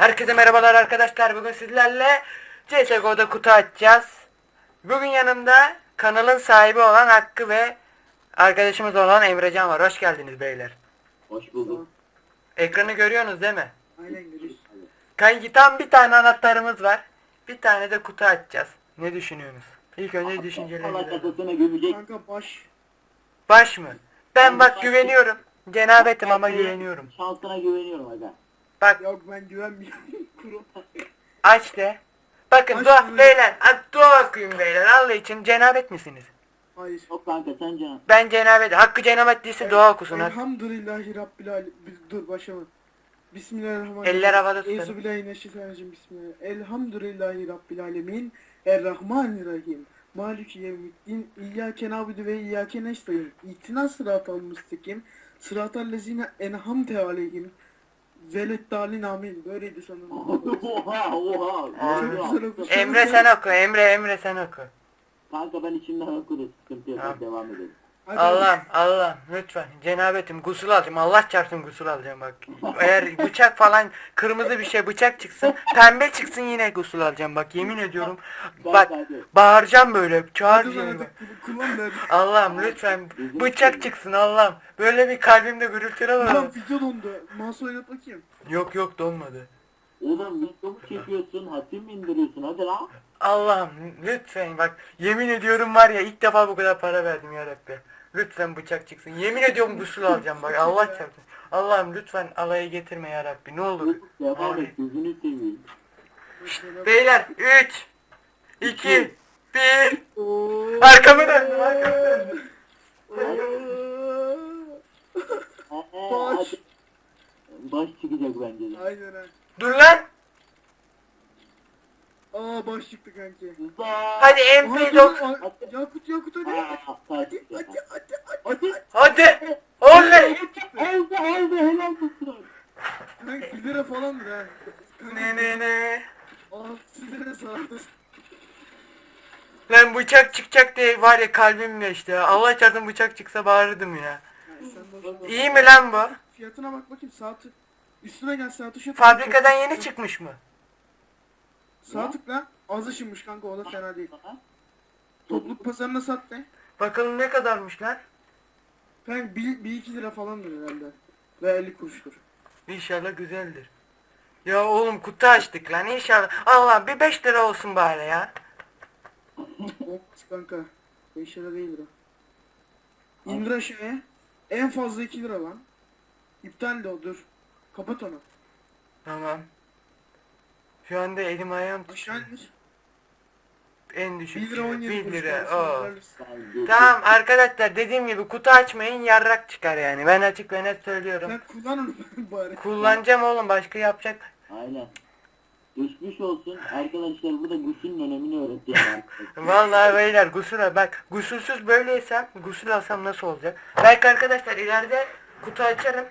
Herkese merhabalar arkadaşlar. Bugün sizlerle CSGO'da kutu açacağız. Bugün yanımda kanalın sahibi olan Hakkı ve arkadaşımız olan Emrecan var. Hoş geldiniz beyler. Hoş bulduk. Ekranı görüyorsunuz değil mi? Aynen görüyoruz. Kanki tam bir tane anahtarımız var. Bir tane de kutu açacağız. Ne düşünüyorsunuz? İlk önce düşüncelerinizi. Kanka baş. Baş mı? Ben bak güveniyorum. Cenabetim ama güveniyorum. Şansına güveniyorum aga. Bak Yok ben güvenmiyorum. Aç de. Bakın Aç dua diyor. beyler. a- Dua okuyun beyler. Allah için cenabet misiniz? Hayır. Yok kanka sen can. Ben cenabet. Hakkı cenabet değilse dua okusun. Hakkı. Elhamdülillahi Rabbil Alemin. Dur başlama. Bismillahirrahmanirrahim. Eller havada tutun. Euzubillahimineşşeytanirracim. Bismillah. Elhamdülillahi Rabbil Alemin. Errahmanirrahim. Maliki yevmiddin. İyyâke nâbudu ve iyyâke nestaîn. İtina sıratal müstakim. Sıratal lezine enhamte aleyhim. Veleddâlin amin. Böyleydi sanırım. oha oha. Abi. Çok. Emre sen oku. Emre Emre sen oku. Kanka ben içimden okudum. Sıkıntı yok. Tamam. Devam edelim. Allah'ım Allah'ım lütfen cenabetim gusül alacağım. Allah çarpsın gusül alacağım bak. Eğer bıçak falan kırmızı bir şey bıçak çıksın pembe çıksın yine gusül alacağım bak yemin ediyorum. Bak bağıracağım böyle çağıracağım. Allah'ım lütfen bıçak çıksın Allah'ım. Böyle bir kalbimde gürültüler var. Lan video dondu. Mouse oynat bakayım. Yok yok donmadı. Oğlum mu çekiyorsun? Hatim mi indiriyorsun? Hadi lan. Allah'ım lütfen bak yemin ediyorum var ya ilk defa bu kadar para verdim ya Rabbi. Lütfen bıçak çıksın. Yemin ediyorum gusül alacağım bak Allah çarpsın. Allah'ım lütfen alaya getirme ya Rabbi ne olur. Devam Amin. et. Gözünü seveyim. Beyler 3 2 1 Oo. Arkamı döndüm arkamı döndüm. Ee, Baş. Baş çıkacak bence de. Aynen ha. Dur lan. Aa baş çıktı kanki. Hadi Aha, MP9. dur, aa, Yakut Yakut hadi. Hadi hadi. hadi hadi hadi. Hadi. Oley. Oldu oldu helal olsun. Kanka 1 lira falandır ha. Ne ne ne. Aa 1 lira sardı. Lan bıçak çıkacak diye var ya kalbim geçti. ya. Allah çarpsın bıçak çıksa bağırırdım ya. Boş. İyi mi lan bu? Fiyatına bak bakayım saati. Üstüne gel saat ışığı. Fabrikadan yeni çıkmış mı? Sağ tıkla. Az ışınmış kanka o da fena değil. Topluluk pazarına sat be. Bakalım ne kadarmış lan? Kanka 1-2 lira falandır herhalde. Ve 50 kuruştur. İnşallah güzeldir. Ya oğlum kutu açtık lan inşallah. Allah bir 5 lira olsun bari ya. Olmaz kanka. 5 lira değil lira. İndir aşağıya. En fazla 2 lira lan. İptal de o dur. Kapat onu. Tamam. Şu anda elim ayağım Aşağı indir. En düşük 1 lira 17 1 kuruş. lira. Oo. Tamam arkadaşlar dediğim gibi kutu açmayın yarrak çıkar yani. Ben açık ve net söylüyorum. Sen kullan onu bari. Kullanacağım oğlum başka yapacak. Aynen. Geçmiş olsun. Arkadaşlar burada gusülün önemini öğretiyor. arkadaşlar. Vallahi beyler gusül bak gusülsüz böyleysem gusül alsam nasıl olacak? Belki arkadaşlar ileride kutu açarım.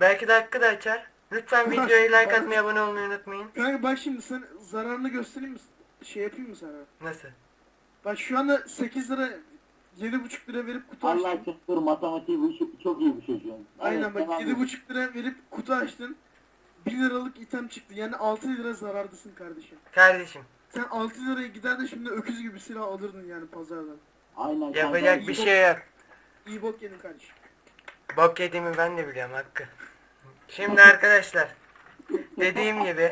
Belki de Hakkı da açar. Lütfen videoyu like atmayı abone olmayı unutmayın. Kanka bak şimdi sen zararını göstereyim mi? Şey yapayım mı sana? Nasıl? Bak şu anda 8 lira 7,5 lira verip kutu Allah açtın. çarptır matematiği bu çok, çok iyi bir çocuğum. Aynen Evet, bak devam edelim. 7,5 lira verip kutu açtın. 1 liralık item çıktı. Yani 6 lira zarardasın kardeşim. Kardeşim Sen 6 liraya giderdin şimdi öküz gibi silah alırdın yani pazardan. Aynen. kanka. yapacak bir şey yok. İyi bok yedin kardeşim. Bok yediğimi ben de biliyorum Hakkı. Şimdi arkadaşlar dediğim gibi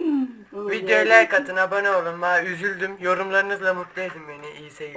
videoya like atın abone olun. Ben üzüldüm. Yorumlarınızla mutlu edin beni. İyi seyirler.